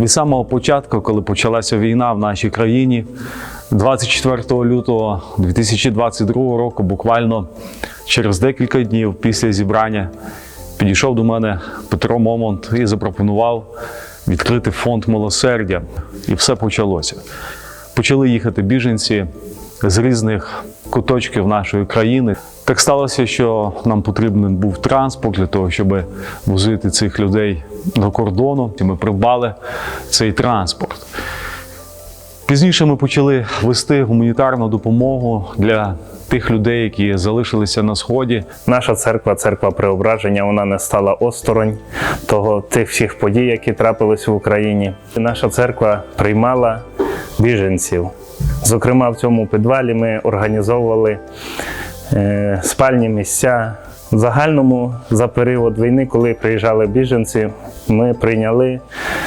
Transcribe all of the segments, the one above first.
Від самого початку, коли почалася війна в нашій країні, 24 лютого 2022 року, буквально через декілька днів після зібрання, підійшов до мене Петро Момонт і запропонував відкрити фонд милосердя. І все почалося. Почали їхати біженці з різних куточків нашої країни. Так сталося, що нам потрібен був транспорт для того, щоб возити цих людей до кордону. І ми придбали цей транспорт. Пізніше ми почали вести гуманітарну допомогу для тих людей, які залишилися на сході. Наша церква, церква Преображення, вона не стала осторонь того тих всіх подій, які трапились в Україні. Наша церква приймала біженців. Зокрема, в цьому підвалі ми організовували спальні місця. В загальному за період війни, коли приїжджали біженці, ми прийняли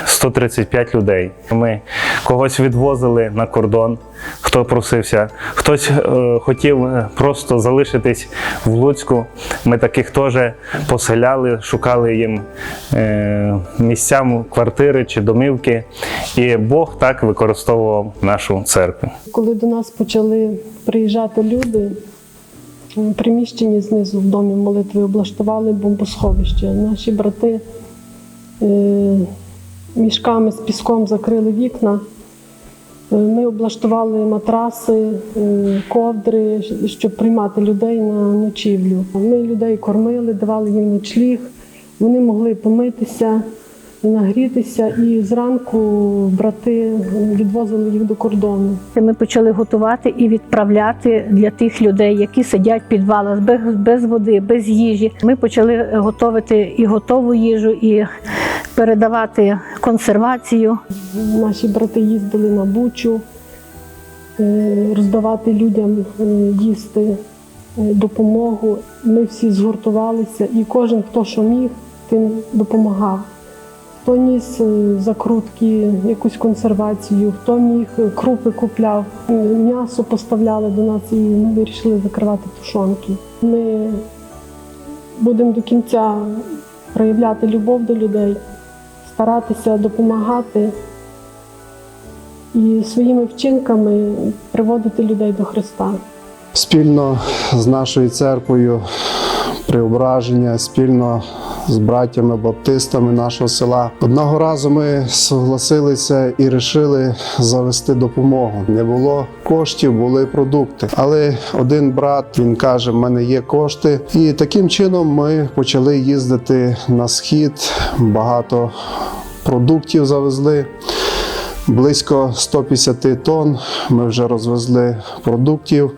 135 людей. Ми когось відвозили на кордон, хто просився, хтось е, хотів е, просто залишитись в Луцьку. Ми таких теж поселяли, шукали їм е, місця, квартири чи домівки. І Бог так використовував нашу церкву. Коли до нас почали приїжджати люди, приміщенні знизу в домі молитви облаштували бомбосховище. Наші брати е, мішками з піском закрили вікна. Е, Ми облаштували матраси, е, ковдри, щоб приймати людей на ночівлю. Ми людей кормили, давали їм ночліг, вони могли помитися, нагрітися, і зранку брати відвозили їх до кордону. Ми почали готувати і відправляти для тих людей, які сидять в підвалах без, без води, без їжі. Ми почали готувати і готову їжу, і передавати консервацію. Наші брати їздили на Бучу е, роздавати людям е, їсти е, допомогу. Ми всі згуртувалися, і кожен, хто що міг, тим допомагав. Хто ніс е, закрутки, якусь консервацію, хто міг е, крупи купляв, Е, м'ясо поставляли до нас і ми вирішили закривати тушонки. Ми будемо до кінця проявляти любов до людей, старатися допомагати і своїми вчинками приводити людей до Христа. спільно з нашою церквою Преображення, спільно з братями баптистами нашого села. Одного разу ми согласилися і вирішили завести допомогу. Не було коштів, були продукти. Але один брат він каже: в мене є кошти. І таким чином ми почали їздити на схід. Багато продуктів завезли. Близько 150 тонн ми вже розвезли продуктів,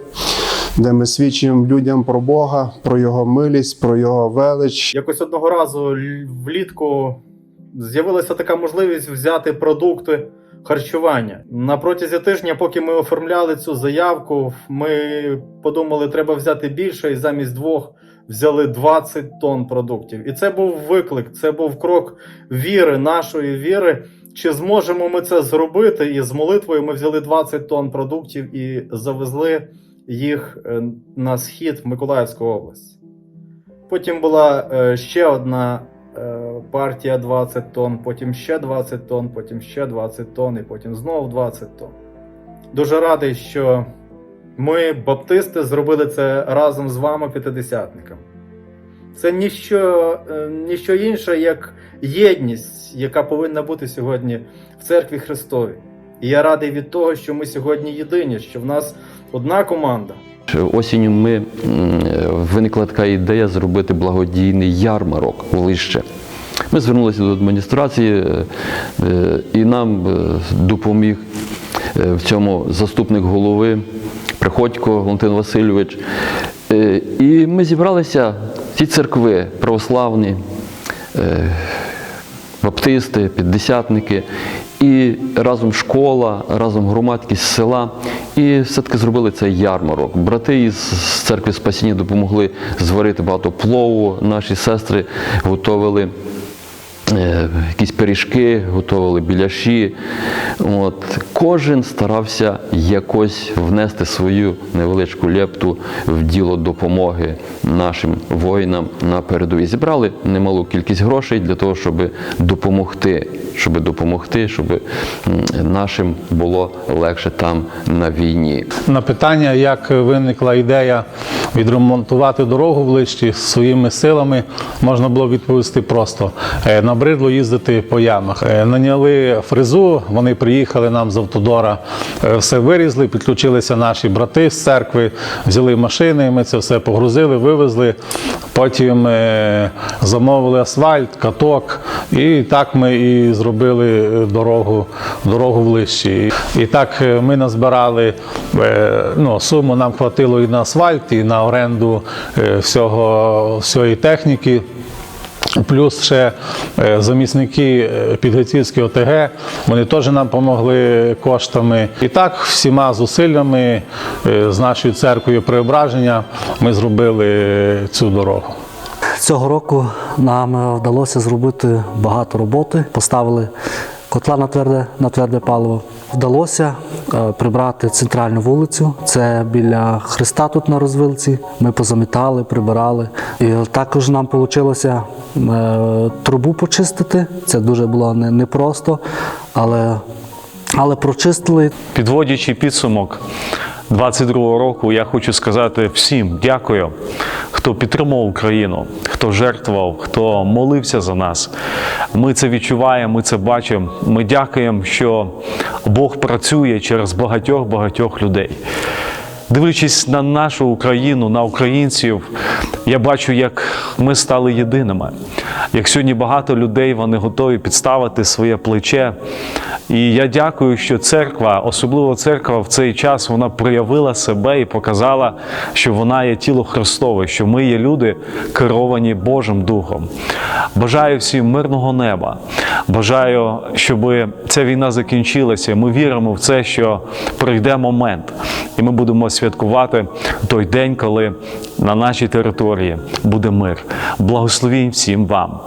де ми свідчимо людям про Бога, про Його милість, про Його велич. Якось одного разу влітку з'явилася така можливість взяти продукти харчування. На протязі тижня, поки ми оформляли цю заявку, ми подумали, треба взяти більше, і замість двох взяли 20 тонн продуктів. І це був виклик, це був крок віри, нашої віри. Чи зможемо ми це зробити? І з молитвою ми взяли 20 тонн продуктів і завезли їх е, на схід в Миколаївську область. Потім була е, ще одна е, партія 20 тонн, потім ще 20 тонн, потім ще 20 тонн, і потім знову 20 тонн. Дуже радий, що ми, баптисти, зробили це разом з вами, п'ятидесятниками. Це ніщо, ніщо інше, як єдність, яка повинна бути сьогодні в церкві Христовій. І я радий від того, що ми сьогодні єдині, що в нас одна команда. Осінню ми виникла така ідея зробити благодійний ярмарок в Лище. Ми звернулися до адміністрації, е, е, і нам е, допоміг в цьому заступник голови Приходько Валентин Васильович. І ми зібралися ці церкви православні, баптисти, п'ятдесятники, і разом школа, разом громадськість села. І все-таки зробили цей ярмарок. Брати із церкви Спасіння допомогли зварити багато плову. Наші сестри готували е, якісь пиріжки, готували біляші. От. Кожен старався якось внести свою невеличку лепту в діло допомоги нашим воїнам на передовій. Зібрали немалу кількість грошей для того, щоб допомогти щоб допомогти, щоб нашим було легше там на війні. На питання, як виникла ідея відремонтувати дорогу Лищі своїми силами, можна було відповісти просто: Е, набридло їздити по ямах. Е, Наняли фрезу, вони приїхали нам з автодора, е, все вирізли, підключилися наші брати з церкви, взяли машини, ми це все погрузили, вивезли. Потім замовили асфальт, каток, і так ми і зробили дорогу, дорогу в Лищі. І так ми назбирали ну, суму, нам хватило і на асфальт, і на оренду е, всього, всієї техніки. Плюс ще е, замісники е, Підгайцівської ОТГ, вони теж нам допомогли коштами. І так, всіма зусиллями з нашою церквою преображення ми зробили цю дорогу. Цього року нам вдалося зробити багато роботи. Поставили котла на тверде, на тверде паливо. Вдалося прибрати центральну вулицю. Це біля Христа тут на розвилці. Ми позамітали, прибирали. І також нам вийшло трубу почистити. Це дуже було непросто, але, але прочистили. Підводячи підсумок 22-го року, я хочу сказати всім дякую, хто підтримував Україну, хто жертвував, хто молився за нас. Ми це відчуваємо, ми це бачимо. Ми дякуємо, що Бог працює через багатьох багатьох людей. Дивлячись на нашу Україну, на українців, я бачу, як ми стали єдиними. Як сьогодні багато людей вони готові підставити своє плече. І я дякую, що церква, особливо церква в цей час, вона проявила себе і показала, що вона є тіло Христове, що ми є люди, керовані Божим Духом. Бажаю всім мирного неба. Бажаю, щоб ця війна закінчилася. Ми віримо в це, що прийде момент, і ми будемо святкувати той день, коли на нашій території буде мир. Благословінь всім вам.